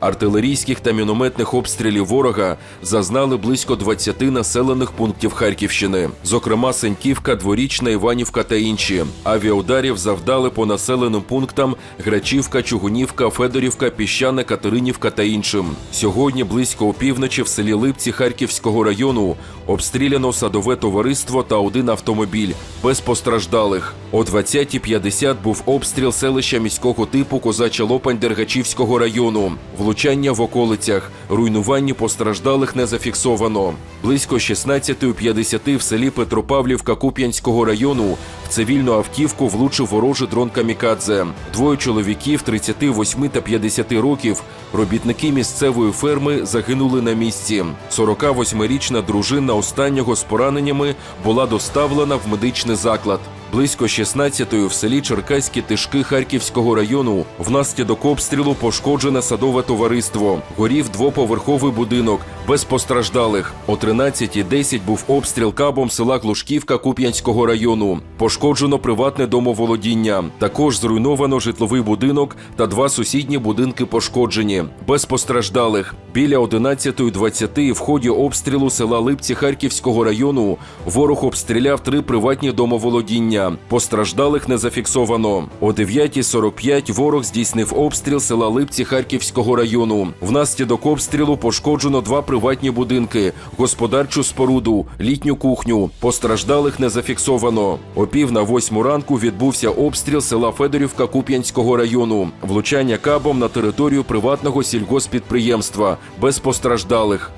Артилерійських та мінометних обстрілів ворога зазнали близько 20 населених пунктів Харківщини, зокрема Сеньківка, Дворічна, Іванівка та інші. Авіаударів завдали по населеним пунктам Грачівка, Чугунівка, Федорівка, Піщане, Катеринівка та іншим. Сьогодні близько опівночі в селі Липці Харківського району обстріляно садове товариство та один автомобіль без постраждалих. О 20.50 був обстріл селища міського типу Козача Лопань Дергачівського району. Влучання в околицях, руйнування постраждалих не зафіксовано. Близько 16.50 в селі Петропавлівка Куп'янського району цивільну автівку влучив ворожий дрон Камікадзе. Двоє чоловіків 38 та 50 років, робітники місцевої ферми, загинули на місці. 48-річна дружина останнього з пораненнями була доставлена в медичний заклад. Близько 16-ї в селі Черкаські Тишки Харківського району внаслідок обстрілу пошкоджене садове товариство. Горів двоповерховий будинок без постраждалих. О 13.10 був обстріл кабом села Глушківка Куп'янського району. Пошкоджено приватне домоволодіння. Також зруйновано житловий будинок та два сусідні будинки пошкоджені. Без постраждалих. Біля 11.20 в ході обстрілу села Липці Харківського району ворог обстріляв три приватні домоволодіння. Постраждалих не зафіксовано. О 9.45 ворог здійснив обстріл села Липці Харківського району. Внаслідок обстрілу пошкоджено два приватні будинки, господарчу споруду, літню кухню. Постраждалих не зафіксовано. О пів на восьму ранку відбувся обстріл села Федорівка Куп'янського району. Влучання кабом на територію приватного сільгоспідприємства без постраждалих.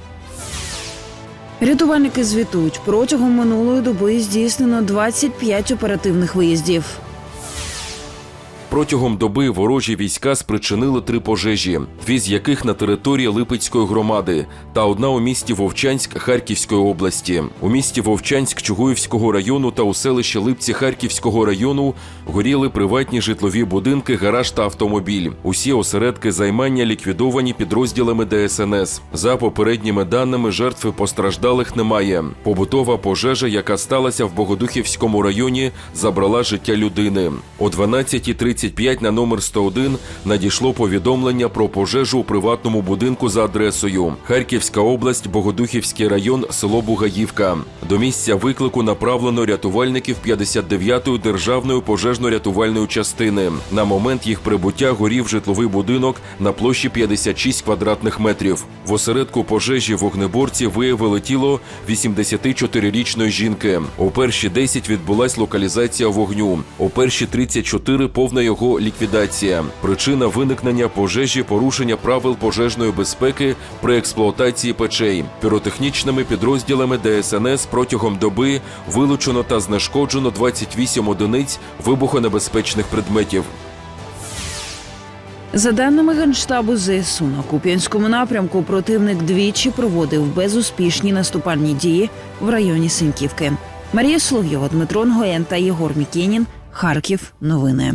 Рятувальники звітують, протягом минулої доби здійснено 25 оперативних виїздів. Протягом доби ворожі війська спричинили три пожежі, дві з яких на території Липецької громади, та одна у місті Вовчанськ Харківської області. У місті Вовчанськ Чугуївського району та у селищі Липці Харківського району горіли приватні житлові будинки, гараж та автомобіль. Усі осередки займання ліквідовані підрозділами ДСНС. За попередніми даними, жертв постраждалих немає. Побутова пожежа, яка сталася в Богодухівському районі, забрала життя людини. О 12.30 35 на номер 101 надійшло повідомлення про пожежу у приватному будинку за адресою Харківська область, Богодухівський район, село Бугаївка. До місця виклику направлено рятувальників 59-ї державної пожежно-рятувальної частини. На момент їх прибуття горів житловий будинок на площі 56 квадратних метрів. В осередку пожежі вогнеборці виявили тіло 84-річної жінки. У перші 10 відбулась локалізація вогню. У перші 34 повна його ліквідація. Причина виникнення пожежі порушення правил пожежної безпеки при експлуатації печей. Піротехнічними підрозділами ДСНС протягом доби вилучено та знешкоджено 28 одиниць вибухонебезпечних предметів. За даними Генштабу ЗСУ, на Куп'янському напрямку противник двічі проводив безуспішні наступальні дії в районі Синьківки. Марія Соловйова, Дмитро Нгоєн та Єгор Мікенін. Харків. Новини.